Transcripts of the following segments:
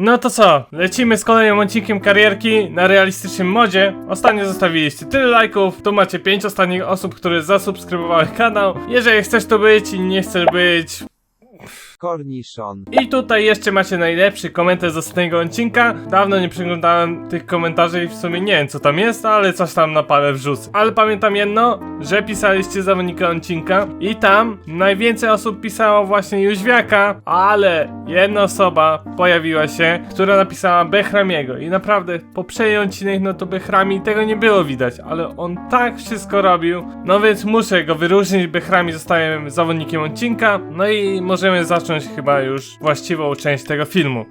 No to co, lecimy z kolejnym odcinkiem karierki na realistycznym modzie. Ostatnio zostawiliście tyle lajków, tu macie 5 ostatnich osób, które zasubskrybowały kanał. Jeżeli chcesz tu być i nie chcesz być, Cornichon. I tutaj jeszcze macie najlepszy komentarz z ostatniego odcinka. Dawno nie przeglądałem tych komentarzy i w sumie nie wiem co tam jest, ale coś tam na parę wrzucę. Ale pamiętam jedno, że pisaliście zawodnika odcinka i tam najwięcej osób pisało właśnie Jóźwiaka, ale jedna osoba pojawiła się, która napisała Bechramiego i naprawdę poprzedni odcinek no to Bechrami tego nie było widać, ale on tak wszystko robił, no więc muszę go wyróżnić, Bechrami zostaje zawodnikiem odcinka, no i możemy zacząć chyba już właściwą część tego filmu.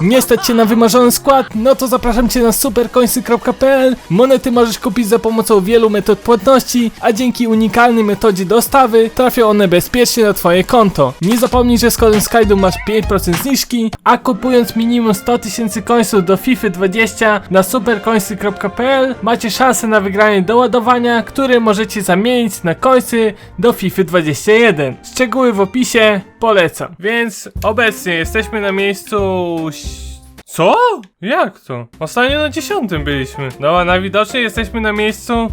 Nie stać cię na wymarzony skład? No to zapraszam cię na supercoinsy.pl Monety możesz kupić za pomocą wielu metod płatności, a dzięki unikalnej metodzie dostawy trafią one bezpiecznie na twoje konto. Nie zapomnij, że z kodem Skydu masz 5% zniżki, a kupując minimum 100 tysięcy coinsów do FIFA 20 na supercoinsy.pl macie szansę na wygranie doładowania, które możecie zamienić na coinsy do FIFA 21. Szczegóły w opisie, polecam. Więc obecnie jesteśmy na miejscu... Co? Jak to? Ostatnio na dziesiątym byliśmy. No a najwidoczniej jesteśmy na miejscu...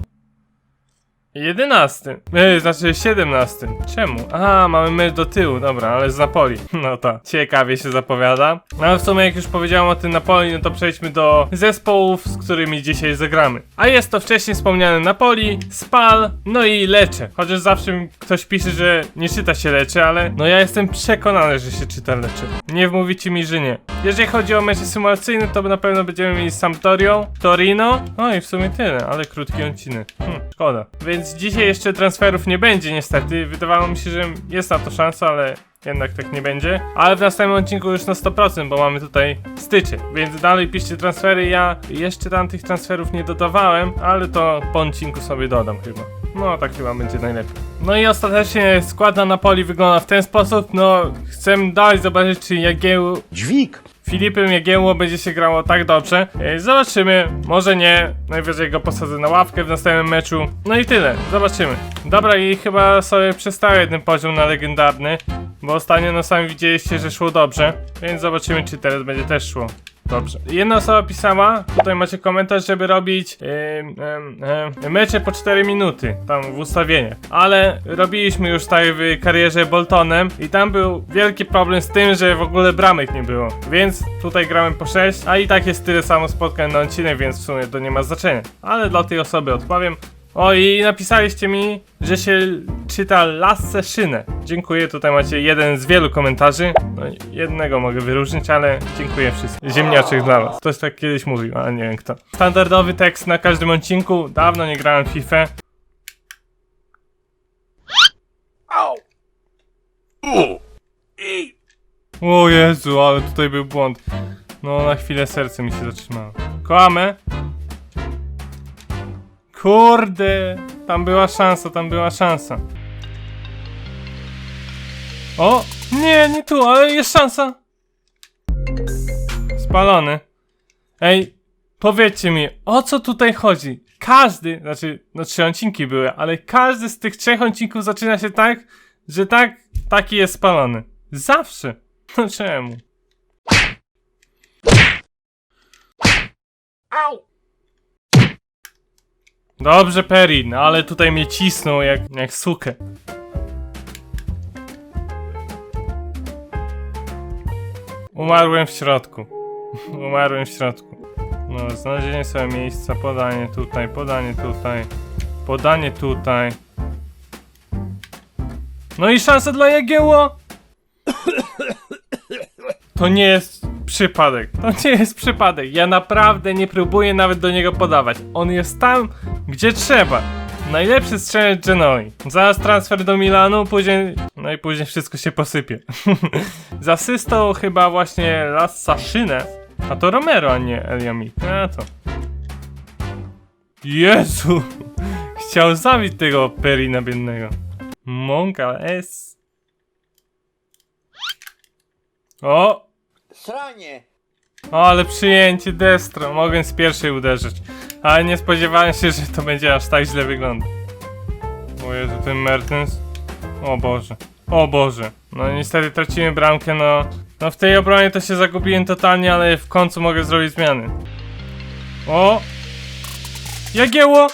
11. E, znaczy 17. Czemu? A, mamy mecz do tyłu, dobra, ale z Napoli. No to ciekawie się zapowiada. No ale w sumie jak już powiedziałem o tym Napoli, no to przejdźmy do zespołów, z którymi dzisiaj zagramy. A jest to wcześniej wspomniany Napoli, Spal, no i Lecze. Chociaż zawsze ktoś pisze, że nie czyta się Lecze, ale no ja jestem przekonany, że się czyta Lecze. Nie wmówicie mi, że nie. Jeżeli chodzi o mecze symulacyjne, to na pewno będziemy mieli Sampdorio, Torino, no i w sumie tyle, ale krótki odcinek. Hm, szkoda. Więc dzisiaj jeszcze transferów nie będzie niestety. Wydawało mi się, że jest na to szansa, ale jednak tak nie będzie. Ale w następnym odcinku już na 100%, bo mamy tutaj styczeń. Więc dalej piszcie transfery. Ja jeszcze tam tych transferów nie dodawałem, ale to po odcinku sobie dodam chyba. No, tak chyba będzie najlepiej. No i ostatecznie skład na Napoli wygląda w ten sposób. No, chcę dalej zobaczyć, czy Jagieł Dźwig! Filipem Jagiełło będzie się grało tak dobrze. E, Zobaczymy, może nie. Najwyżej go posadzę na ławkę w następnym meczu. No i tyle, zobaczymy. Dobra, i chyba sobie przestawię ten poziom na legendarny, bo ostatnio no sami widzieliście, że szło dobrze. Więc zobaczymy, czy teraz będzie też szło. Dobrze. Jedna osoba pisała, tutaj macie komentarz, żeby robić em, em, mecze po 4 minuty, tam w ustawieniach. Ale robiliśmy już tak w karierze Boltonem i tam był wielki problem z tym, że w ogóle bramek nie było. Więc tutaj gramy po 6, a i tak jest tyle samo spotkań na odcinek, więc w sumie to nie ma znaczenia. Ale dla tej osoby odpowiem. O i napisaliście mi, że się czyta Lasse Szynę. Dziękuję, tutaj macie jeden z wielu komentarzy. No, jednego mogę wyróżnić, ale dziękuję wszystkim. Ziemniaczek dla was. Ktoś tak kiedyś mówił, ale nie wiem kto. Standardowy tekst na każdym odcinku. Dawno nie grałem w FIFA. O Jezu, ale tutaj był błąd. No, na chwilę serce mi się zatrzymało. Kołamy. Kurde, tam była szansa, tam była szansa. O, nie, nie tu, ale jest szansa. Spalony. Ej, powiedzcie mi, o co tutaj chodzi? Każdy, znaczy, no trzy odcinki były, ale każdy z tych trzech odcinków zaczyna się tak, że tak, taki jest spalony. Zawsze. No czemu? Dobrze, Perry, no ale tutaj mnie cisnął jak, jak sukę. Umarłem w środku. Umarłem w środku. No, znalezienie sobie miejsca, podanie tutaj, podanie tutaj, podanie tutaj. No i szansa dla Jagiełło! To nie jest przypadek. To nie jest przypadek. Ja naprawdę nie próbuję nawet do niego podawać. On jest tam, gdzie trzeba. Najlepszy strzelec Genoi. Zaraz transfer do Milanu, później... No i później wszystko się posypie. Z asystą chyba właśnie Lassa Szynę. A to Romero, a nie Eliami. A to... Jezu! Chciał zabić tego Perina biednego. Monka S. O! Sranie! O, ale przyjęcie destro. Mogę z pierwszej uderzyć. Ale nie spodziewałem się, że to będzie aż tak źle wyglądać. O Jezu, ten Mertens. O Boże. O Boże. No niestety tracimy bramkę, no... No w tej obronie to się zagubiłem totalnie, ale w końcu mogę zrobić zmiany. O! Jagiełło!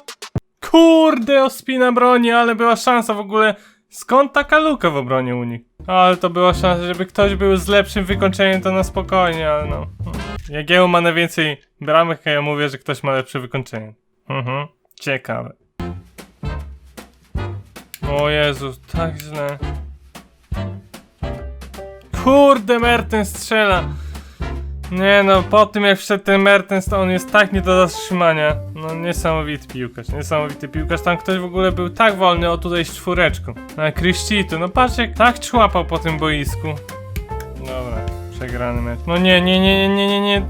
Kurde, ospina broni, ale była szansa w ogóle. Skąd taka luka w obronie u nich? Ale to była szansa, żeby ktoś był z lepszym wykończeniem, to na spokojnie, ale no. Jagiełło ma najwięcej bramek, a ja mówię, że ktoś ma lepsze wykończenie. Mhm, ciekawe. O Jezu, tak źle. Kurde, Mertens strzela. Nie no, po tym jak wszedł ten Mertens, to on jest tak nie do zatrzymania. No niesamowity piłkarz, niesamowity piłkarz. Tam ktoś w ogóle był tak wolny, o tutaj z czwóreczką. Na Kryszcitu, no patrz jak tak człapał po tym boisku. Dobra, przegrany mecz. No nie, nie, nie, nie, nie, nie, nie.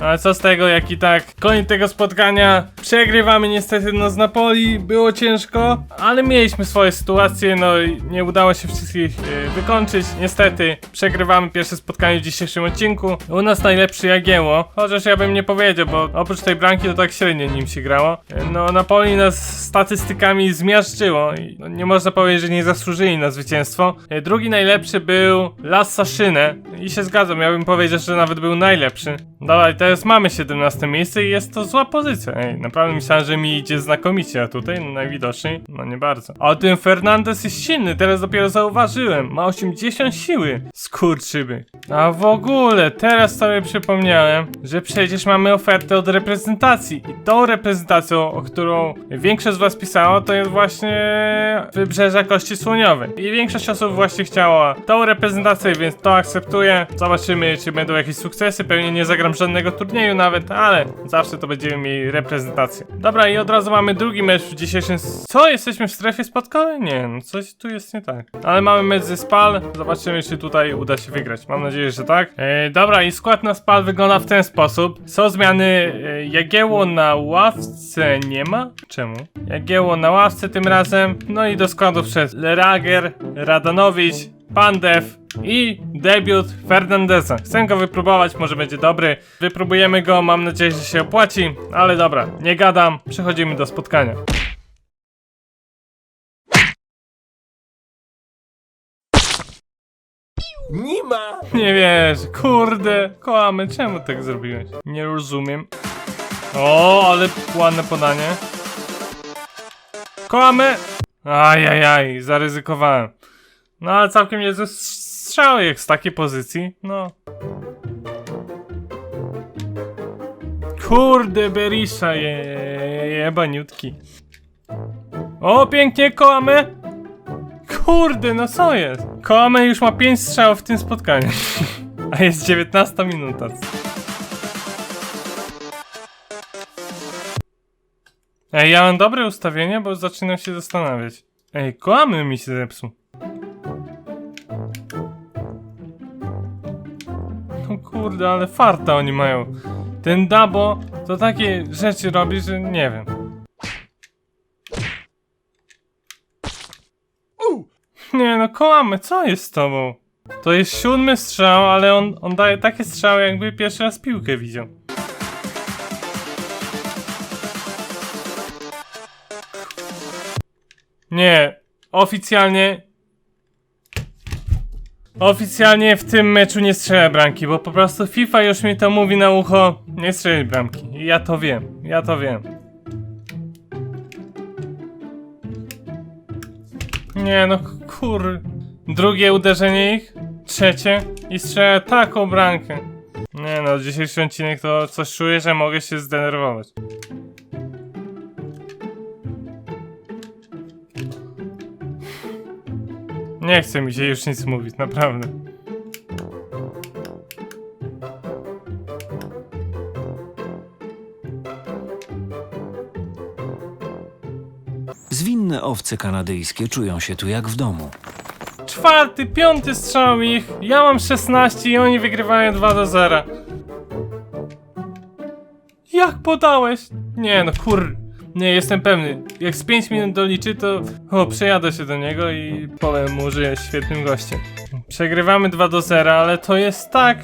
Dobrze. Ale co z tego, jak i tak koniec tego spotkania przegrywamy niestety no z Napoli, było ciężko, ale mieliśmy swoje sytuacje, no i nie udało się wszystkich e, wykończyć. Niestety przegrywamy pierwsze spotkanie w dzisiejszym odcinku. U nas najlepszy Jagiełło, chociaż ja bym nie powiedział, bo oprócz tej bramki to tak średnio nim się grało. E, No Napoli nas statystykami zmiażdżyło i no, nie można powiedzieć, że nie zasłużyli na zwycięstwo. E, Drugi najlepszy był Las Saszynę i się zgadzam, ja bym powiedział, że nawet był najlepszy. Dobra, i teraz mamy 17 miejsce i jest to zła pozycja. Ej, naprawdę myślałem, że mi idzie znakomicie, a tutaj najwidoczniej, no nie bardzo. A ten Fernandez jest silny, teraz dopiero zauważyłem. Ma 80 siły. Skurczyby. A w ogóle, teraz sobie przypomniałem, że przecież mamy ofertę od reprezentacji. I tą reprezentacją, o którą większość z was pisało, to jest właśnie Wybrzeża Kości Słoniowej. I większość osób właśnie chciała tą reprezentację, więc to akceptuję. Zobaczymy, czy będą jakieś sukcesy. Pewnie nie zagram żadnego turnieju nawet, ale zawsze to będziemy mieli reprezentację. Dobra, i od razu mamy drugi mecz w dzisiejszym... Co? Jesteśmy w strefie spadkowej? Nie, no coś tu jest nie tak. Ale mamy mecz ze Spal. Zobaczymy, czy tutaj uda się wygrać. Mam nadzieję, że tak. E, dobra, i skład na Spal wygląda w ten sposób. Są zmiany e, Jagiełło na ławce nie ma? Czemu? Jagiełło na ławce tym razem. No i do składu wszedł Lerager, Radanowicz, Pandev i debiut Fernandeza. Chcę go wypróbować, może będzie dobry. Wypróbujemy go, mam nadzieję, że się opłaci. Ale dobra, nie gadam, przechodzimy do spotkania. Nie ma! Nie wiesz, kurde, kołamy, czemu tak zrobiłeś? Nie rozumiem. O, ale ładne podanie. Kołamy! Ajajaj, zaryzykowałem. No ale całkiem niezły strzał jak z takiej pozycji, no. Kurde, Berisha, je, jebaniutki. O, pięknie, kołamy! Kurde, no co jest? Kołamy już ma 5 strzałów w tym spotkaniu. A jest 19 minuta. Ej, ja mam dobre ustawienie, bo zaczynam się zastanawiać. Ej, kołamy mi się zepsuł. Kurde, ale farta oni mają. Ten Dabo to takie rzeczy robi, że nie wiem. Nie no, kołamy, co jest z tobą? To jest siódmy strzał, ale on, on daje takie strzały, jakby pierwszy raz piłkę widział. Nie, oficjalnie. Oficjalnie w tym meczu nie strzelę bramki, bo po prostu FIFA już mi to mówi na ucho. Nie strzeli bramki. Ja to wiem, ja to wiem. Nie no, kur... Drugie uderzenie ich, trzecie i strzelę taką bramkę. Nie no, dzisiejszy odcinek to coś czuję, że mogę się zdenerwować. Nie chce mi się już nic mówić, naprawdę. Zwinne owce kanadyjskie czują się tu jak w domu. Czwarty, piąty strzał ich. Ja mam 16 i oni wygrywają 2 do 0. Jak podałeś? Nie no kur... Nie, jestem pewny. Jak z 5 minut doliczy, to o, przejadę się do niego i powiem mu, że jest świetnym gościem. Przegrywamy 2 do 0, ale to jest tak...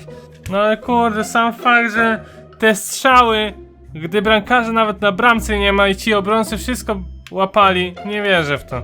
No ale kurde, sam fakt, że te strzały, gdy bramkarza nawet na bramce nie ma i ci obrońcy wszystko łapali, nie wierzę w to.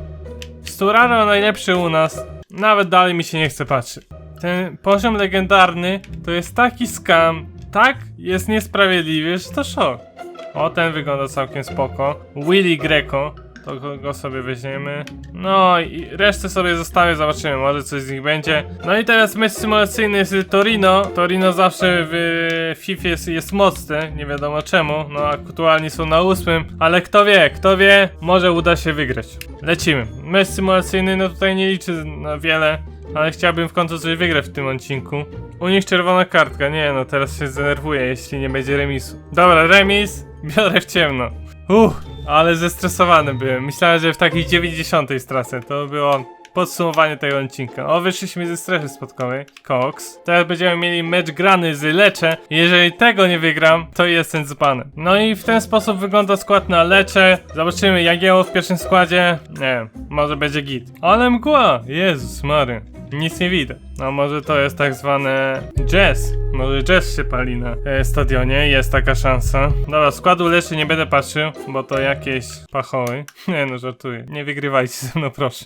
Sturaro najlepszy u nas. Nawet dalej mi się nie chce patrzeć. ten poziom legendarny to jest taki skam, tak jest niesprawiedliwy, że to szok. O, ten wygląda całkiem spoko. Willy Greco. To go, sobie weźmiemy. No i resztę sobie zostawię, zobaczymy, może coś z nich będzie. No i teraz mecz symulacyjny z Torino. Torino zawsze w FIFA jest, jest mocne, nie wiadomo czemu. No aktualnie są na ósmym, ale kto wie, kto wie, może uda się wygrać. Lecimy. Mecz symulacyjny, no tutaj nie liczy na wiele. Ale chciałbym w końcu coś wygrać w tym odcinku. U nich czerwona kartka, nie no, teraz się zdenerwuję, jeśli nie będzie remisu. Dobra, remis, biorę w ciemno. Uff, ale zestresowany byłem. Myślałem, że w takiej 90 stracę. To było podsumowanie tego odcinka. O, wyszliśmy ze strefy spotkowej. Cox. Teraz będziemy mieli mecz grany z Lecze. Jeżeli tego nie wygram, to jestem dzbanem. No i w ten sposób wygląda skład na Lecze. Zobaczymy Jagieło w pierwszym składzie. Nie może będzie git. Ale mgła! Jezus Mary. Nic nie widać. No może to jest tak zwane jazz. Może jazz się pali na e, stadionie, jest taka szansa. Dobra, składu leczy nie będę patrzył, bo to jakieś pachoły. Nie no, żartuję. Nie wygrywajcie ze mną, proszę.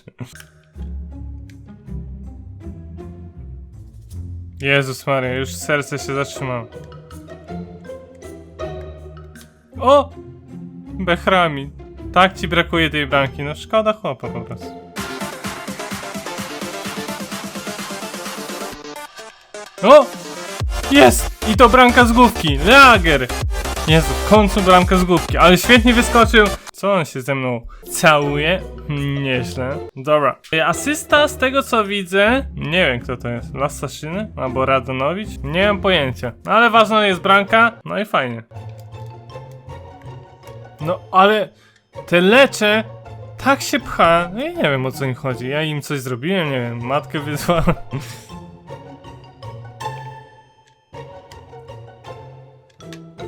Jezus Maria, już serce się zatrzymało. O! Bechrami. Tak ci brakuje tej bramki, no szkoda chłopa po prostu. O! Jest! I to bramka z główki. Lager! Jezu, w końcu bramka z główki, ale świetnie wyskoczył. Co on się ze mną całuje? Nieźle. Dobra. Asysta z tego co widzę. Nie wiem kto to jest. Lastaszyny? Albo Radonowicz? Nie mam pojęcia. Ale ważna jest bramka. No i fajnie. No ale te lecze tak się pcha. No ja nie wiem o co im chodzi. Ja im coś zrobiłem, nie wiem. Matkę wysłałem.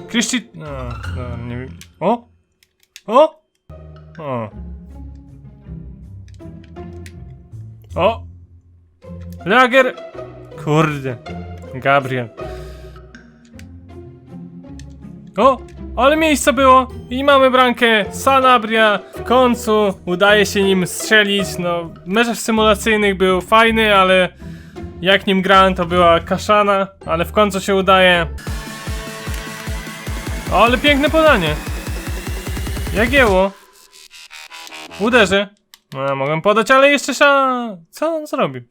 Kryszci... No, dobra, nie wiem. O! O! O! O! Lager! Kurde. Gabriel. O! Ale miejsca było! I mamy bramkę Sanabria. W końcu udaje się nim strzelić. No, mecz symulacyjnych był fajny, ale jak nim grałem to była kaszana. Ale w końcu się udaje. O, ale piękne podanie. Jagieło. Uderzy. No, mogłem podać, ale jeszcze sza... Co on zrobił?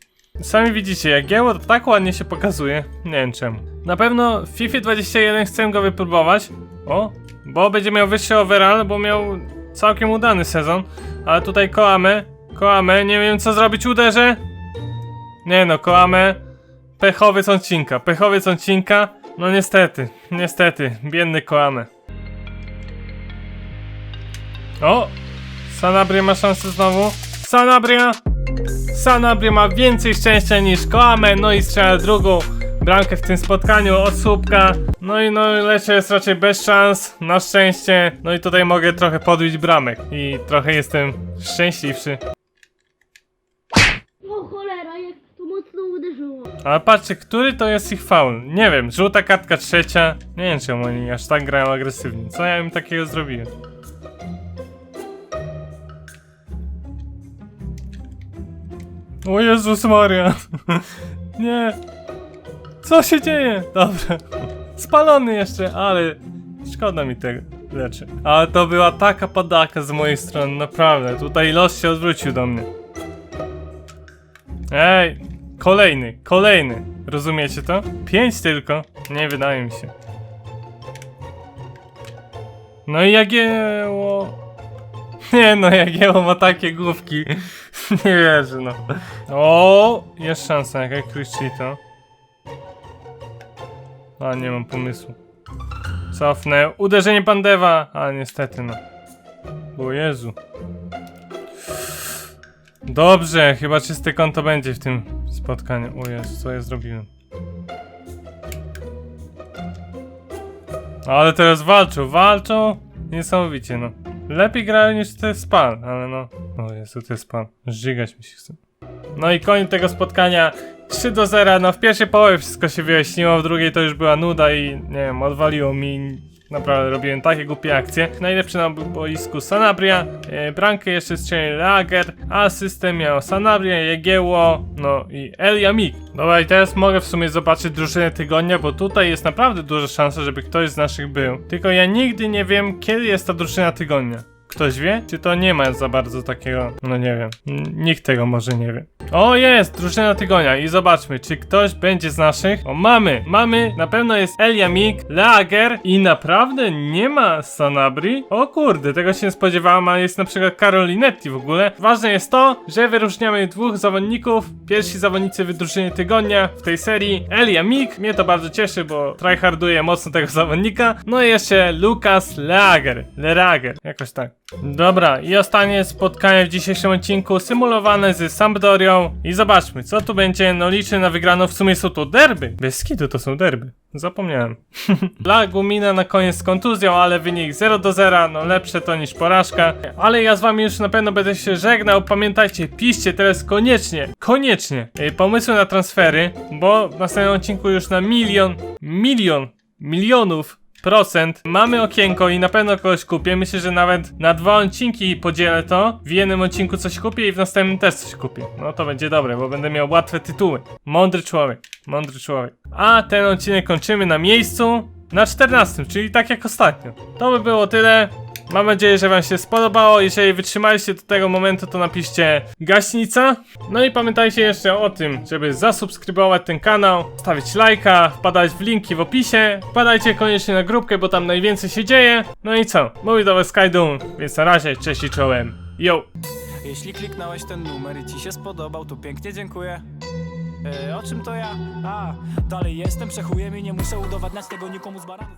Sami widzicie, Jagieło to tak ładnie się pokazuje. Nie wiem czemu. Na pewno w FIFA 21 chcę go wypróbować. O, bo będzie miał wyższy overall, bo miał całkiem udany sezon. Ale tutaj kołamy. Kołamy, nie wiem co zrobić, uderzę. Nie no, kołamy. Pechowiec odcinka, pechowiec odcinka. No niestety, niestety, biedny kołamy. O! Sanabria ma szansę znowu. Sanabria! Sanabria ma więcej szczęścia niż Koame, no i strzela drugą bramkę w tym spotkaniu od słupka. No i no Lecie jest raczej bez szans, na szczęście. No i tutaj mogę trochę podbić bramek i trochę jestem szczęśliwszy. O cholera, jak to mocno uderzyło. Ale patrzcie, który to jest ich faul? Nie wiem, żółta kartka trzecia. Nie wiem, czemu oni aż tak grają agresywnie. Co ja im takiego zrobiłem? O Jezus Maria. Nie. Co się dzieje? Dobra. Spalony jeszcze, ale szkoda mi tego rzeczy. Ale to była taka padaka z mojej strony, naprawdę. Tutaj los się odwrócił do mnie. Ej, kolejny, kolejny. Rozumiecie to? Pięć tylko. Nie wydaje mi się. No i Jagieło... Nie no, Jagieło ma takie główki. Nie wierzę, no. O, jest szansa, jaka Crucito. A, nie mam pomysłu. Cofnę. Uderzenie Pandewa! A, niestety, no. O Jezu. Dobrze, chyba czyste konto będzie w tym spotkaniu. O Jezu, co ja zrobiłem? Ale teraz walczą, walczą! Niesamowicie, no. Lepiej grają niż te span, ale no. O Jezu, to jest pan. Żygać mi się chce. No i koniec tego spotkania. 3 do 0. No w pierwszej połowie wszystko się wyjaśniło, w drugiej to już była nuda i nie wiem, odwaliło mi Naprawdę robiłem takie głupie akcje. Najlepszy na boisku Sanabria, e, bramkę jeszcze strzelił Lager, a system miał Sanabria, Jegieło, no i El Yamik. Dobra i teraz mogę w sumie zobaczyć drużynę tygodnia, bo tutaj jest naprawdę duża szansa, żeby ktoś z naszych był. Tylko ja nigdy nie wiem, kiedy jest ta drużyna tygodnia. Ktoś wie? Czy to nie ma za bardzo takiego, no nie wiem, N- nikt tego może nie wie. O jest, drużyna tygodnia i zobaczmy, czy ktoś będzie z naszych. O mamy, mamy, na pewno jest Eliamik, Lager i naprawdę nie ma Sanabri. O kurde, tego się nie spodziewałem, a jest na przykład Carolinetti w ogóle. Ważne jest to, że wyróżniamy dwóch zawodników, pierwsi zawodnicy w drużynie tygodnia w tej serii, Eliamik, mnie to bardzo cieszy, bo tryharduje mocno tego zawodnika. No i jeszcze Lukas Lager, Lerager, jakoś tak. Dobra, i ostatnie spotkanie w dzisiejszym odcinku symulowane z Sampdorią. I zobaczmy, co tu będzie, no liczę na wygraną, w sumie są to derby, bez skidu to są derby, zapomniałem. Lagumina na koniec z kontuzją, ale wynik 0 do 0, no lepsze to niż porażka, ale ja z wami już na pewno będę się żegnał, pamiętajcie, piszcie teraz koniecznie, koniecznie y, pomysły na transfery, bo w następnym odcinku już na milion, milion, milionów procent. Mamy okienko i na pewno kogoś kupię. Myślę, że nawet na dwa odcinki podzielę to. W jednym odcinku coś kupię i w następnym też coś kupię. No to będzie dobre, bo będę miał łatwe tytuły. Mądry człowiek. Mądry człowiek. A ten odcinek kończymy na miejscu. Na 14, czyli tak jak ostatnio. To by było tyle. Mam nadzieję, że Wam się spodobało. Jeżeli wytrzymaliście do tego momentu, to napiszcie gaśnica. No i pamiętajcie jeszcze o tym, żeby zasubskrybować ten kanał, stawić lajka, wpadać w linki w opisie. Wpadajcie koniecznie na grupkę, bo tam najwięcej się dzieje. No i co? Mówi do Was Skydoon, więc na razie, cześć i czołem. Yo! Jeśli kliknąłeś ten numer i ci się spodobał, to pięknie dziękuję. E, o czym to ja? A, dalej jestem, przechujem i nie muszę udowadniać tego nikomu z baranów.